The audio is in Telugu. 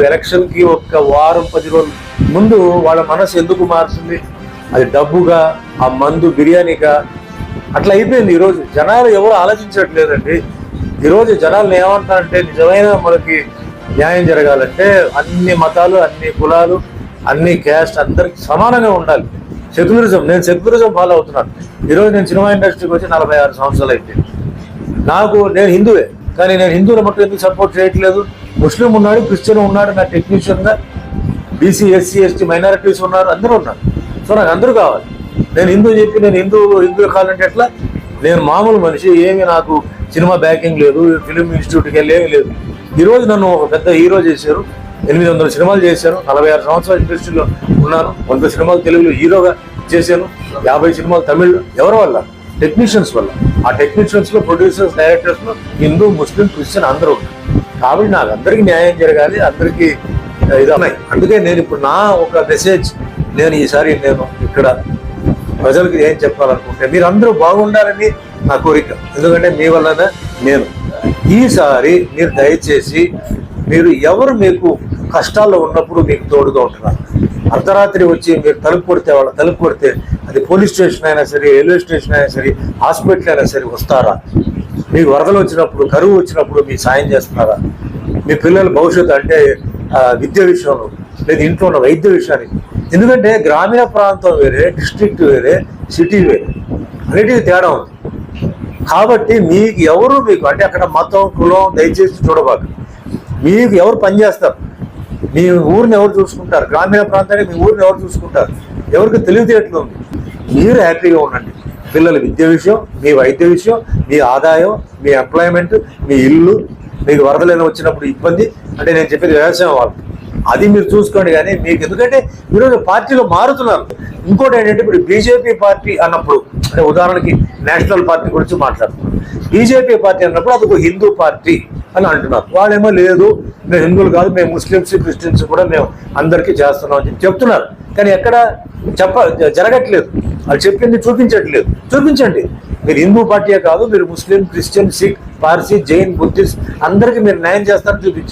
ఎలక్షన్కి ఒక వారం పది రోజులు ముందు వాళ్ళ మనసు ఎందుకు మారుతుంది? అది డబ్బుగా ఆ మందు బిర్యానీగా? అట్లా అయిపోయింది ఈరోజు. జనాలు ఎవరు ఆలోచించట్లేదండి. ఈరోజు జనాలు ఏమంటారంటే నిజమైన మనకి న్యాయం జరగాలంటే అన్ని మతాలు అన్ని కులాలు అన్ని క్యాస్ట్ అందరికి సమానంగా ఉండాలి. సెక్యులరిజం నేను సెక్యులరిజం ఫాలో అవుతున్నాను. ఈరోజు నేను సినిమా ఇండస్ట్రీకి వచ్చి నలభై ఆరు సంవత్సరాలు అయితే నాకు నేను హిందువే. కానీ నేను హిందువుల మట్టు ఎందుకు సపోర్ట్ చేయట్లేదు? ముస్లిం ఉన్నాడు క్రిస్టియన్ ఉన్నాడు నా టెక్నీషియన్గా బీసీ ఎస్సీ ఎస్టీ మైనారిటీస్ ఉన్నారు అందరూ ఉన్నారు. సో నాకు అందరూ కావాలి. నేను హిందూ చెప్పి నేను హిందూ హిందూ కావాలంటే ఎట్లా? నేను మామూలు మనిషి ఏమి నాకు సినిమా బ్యాకింగ్ లేదు ఫిలిం ఇన్స్టిట్యూట్కి వెళ్ళి ఏమీ లేదు. ఈరోజు నన్ను ఒక పెద్ద హీరో చేశారు. ఎనిమిది వందల సినిమాలు చేశాను నలభై ఆరు సంవత్సరాల ఇండస్ట్రీలో ఉన్నాను. వంద సినిమాలు తెలుగులో హీరోగా చేశాను. యాభై సినిమాలు తమిళ్ ఎవరి వల్ల? టెక్నీషియన్స్ వల్ల. ఆ టెక్నీషియన్స్లో ప్రొడ్యూసర్స్ డైరెక్టర్స్లో హిందూ ముస్లిం క్రిస్టియన్ అందరూ ఉన్నారు. కాబట్టి నాకు అందరికీ న్యాయం జరగాలి అందరికీ ఇది ఉన్నాయి. అందుకే నేను ఇప్పుడు నా ఒక మెసేజ్ నేను ఈసారి నేను ఇక్కడ ప్రజలకు ఏం చెప్పాలనుకుంటే మీరు అందరూ బాగుండాలని నా కోరిక. ఎందుకంటే మీ వల్లనే నేను. ఈసారి మీరు దయచేసి మీరు ఎవరు మీకు కష్టాల్లో ఉన్నప్పుడు మీకు తోడుగా ఉంటున్నారు. అర్ధరాత్రి వచ్చి మీరు తలుపు కొడితే వాళ్ళ తలుపు కొడితే అది పోలీస్ స్టేషన్ అయినా సరే రైల్వే స్టేషన్ అయినా సరే హాస్పిటల్ అయినా సరే వస్తారా? మీకు వరదలు వచ్చినప్పుడు కరువు వచ్చినప్పుడు మీ సాయం చేస్తున్నారా? మీ పిల్లల భవిష్యత్తు అంటే విద్య విషయంలో లేదు ఇంట్లో ఉన్న వైద్య విషయానికి. ఎందుకంటే గ్రామీణ ప్రాంతం వేరే డిస్ట్రిక్ట్ వేరే సిటీ వేరే. అన్నిటికీ తేడా ఉంది. కాబట్టి మీకు ఎవరు మీకు అంటే అక్కడ మతం కులం దయచేసి చూడబాక. మీకు ఎవరు పనిచేస్తారు? మీ ఊరిని ఎవరు చూసుకుంటారు? గ్రామీణ ప్రాంతానికి మీ ఊరిని ఎవరు చూసుకుంటారు? ఎవరికి తెలివితేటలు ఉంది? మీరు హ్యాపీగా ఉండండి. పిల్లల విద్య విషయం మీ వైద్య విషయం మీ ఆదాయం మీ ఎంప్లాయ్మెంట్ మీ ఇల్లు మీకు వరదలైన వచ్చినప్పుడు ఇబ్బంది. అంటే నేను చెప్పేది వ్యవసాయం వాళ్ళు. అది మీరు చూసుకోండి కానీ మీకు ఎందుకంటే ఈరోజు పార్టీలో మారుతున్నారు. ఇంకోటి ఏంటంటే ఇప్పుడు బీజేపీ పార్టీ అన్నప్పుడు అంటే ఉదాహరణకి నేషనల్ పార్టీ గురించి మాట్లాడుతున్నారు బీజేపీ పార్టీ అన్నప్పుడు అది ఒక హిందూ పార్టీ అని అంటున్నారు. వాళ్ళేమో లేదు మేము హిందువులు కాదు మేము ముస్లిమ్స్ క్రిస్టియన్స్ కూడా మేము అందరికీ చేస్తున్నాం అని చెప్తున్నారు. కానీ ఎక్కడ చెప్ప జరగట్లేదు. వాళ్ళు చెప్పింది చూపించట్లేదు. చూపించండి. మీరు హిందూ పార్టీయే కాదు మీరు Muslim Christian Sikh Parsi Jain Buddhist అందరికీ మీరు న్యాయం చేస్తారని చూపించండి